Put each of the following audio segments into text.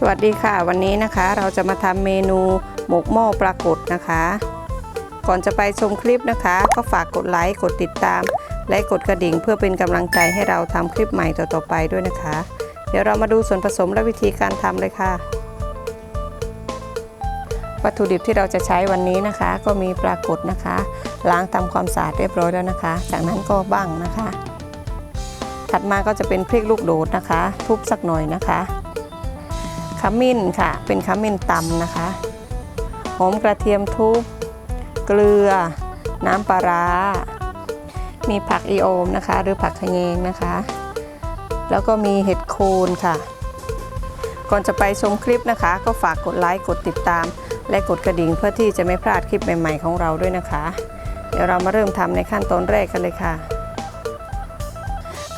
สวัสดีค่ะ วันนี้นะคะเราจะมาทำเมนูหมกหม้อปลากดนะคะ ก่อนจะไปชมคลิปนะคะ ก็ฝากกดไลค์กดติดตาม และกดกระดิ่งเพื่อเป็นกำลังใจให้เราทำคลิปใหม่ต่อๆไปด้วยนะคะ เดี๋ยวเรามาดูส่วนผสมและวิธีการทำเลยค่ะ วัตถุดิบที่เราจะใช้วันนี้นะคะ ก็มีปลากดนะคะ ล้างทำความสะอาดเรียบร้อยแล้วนะคะ จากนั้นก็บ้างนะคะ ถัดมาก็จะเป็นพริกลูกโดดนะคะ ทุบสักหน่อยนะคะ มิ้นค่ะ เป็นขมิ้นตำนะคะหอมกระเทียมทุบเกลือ น้ำปลาร้า มีผักอีโอมนะคะ หรือผักขยงนะคะ แล้วก็มีเห็ดโคนค่ะ ก่อนจะไปชมคลิปนะคะ ก็ฝากกดไลค์กดติดตาม และกดกระดิ่งเพื่อที่จะไม่พลาดคลิปใหม่ ๆ ของเราด้วยนะคะ เดี๋ยวเรามาเริ่มทำในขั้นตอนแรกกันเลยค่ะ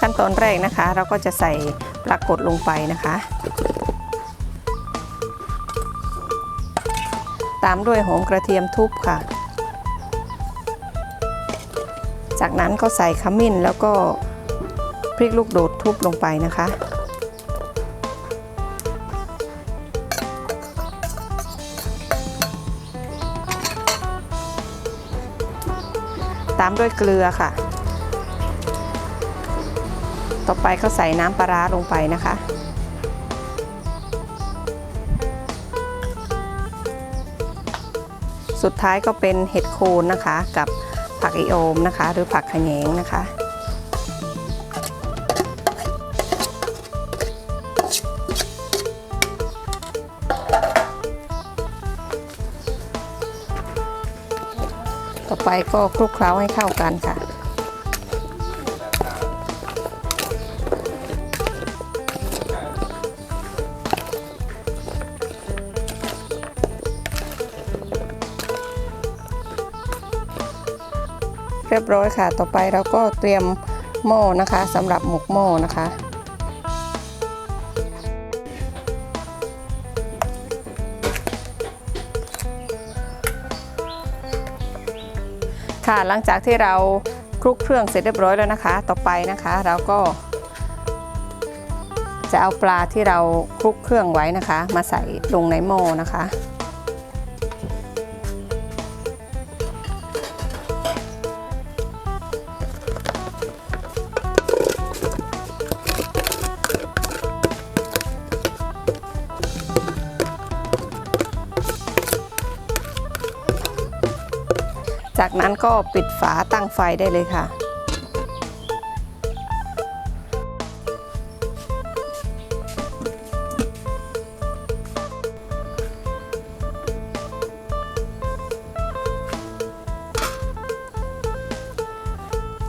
ขั้นตอนแรกนะคะ เราก็จะใส่ปลากดลงไปนะคะามด้วยหอมกระเทียมทุบค่ะ จากนั้นก็ใส่ขมิ้นแล้วก็พริกลูกโดดทุบลงไปนะคะ ตามด้วยเกลือค่ะ ต่อไปก็ใส่น้ำปลาร้าลงไปนะคะ สุดท้ายก็เป็นเห็ดโคนนะคะ กับผักอีโอมนะคะ หรือผักขยงนะคะ ต่อไปก็คลุกเคล้าให้เข้ากันค่ะ เรียบร้อยค่ะ ต่อไปเราก็เตรียมหม้อนะคะสำหรับหมกหม้อนะคะ ค่ะหลังจากที่เราคลุกเครื่องเสร็จเรียบร้อยแล้วนะคะ ต่อไปนะคะเราก็ จะเอาปลาที่เราคลุกเครื่องไว้นะคะ มาใส่ลงในหม้อนะคะ จากนั้นก็ปิดฝาตั้งไฟได้เลยค่ะ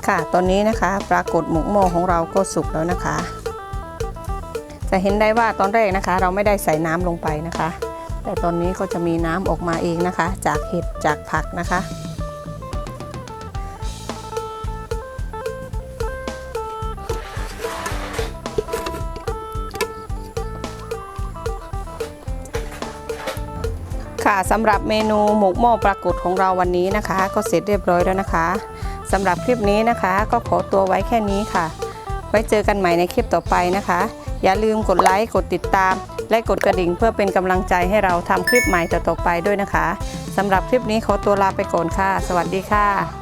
ค่ะตอนนี้นะคะปรากฏหมกหม้อของเราก็สุกแล้วนะคะ จะเห็นได้ว่าตอนแรกนะคะ เราไม่ได้ใส่น้ำลงไปนะคะ แต่ตอนนี้ก็จะมีน้ำออกมาเองนะคะ จากเห็ดจากผักนะคะ ค่ะสำหรับเมนูหมกหม้อปลากดของเราวันนี้นะคะ ก็เสร็จเรียบร้อยแล้วนะคะสำหรับคลิปนี้นะคะ ก็ขอตัวไว้แค่นี้ค่ะ ไว้เจอกันใหม่ในคลิปต่อไปนะคะ อย่าลืมกดไลค์กดติดตาม และกดกระดิ่งเพื่อเป็นกำลังใจให้เราทำคลิปใหม่ต่อๆไปด้วยนะคะสำหรับคลิปนี้ขอตัวลาไปก่อนค่ะ สวัสดีค่ะ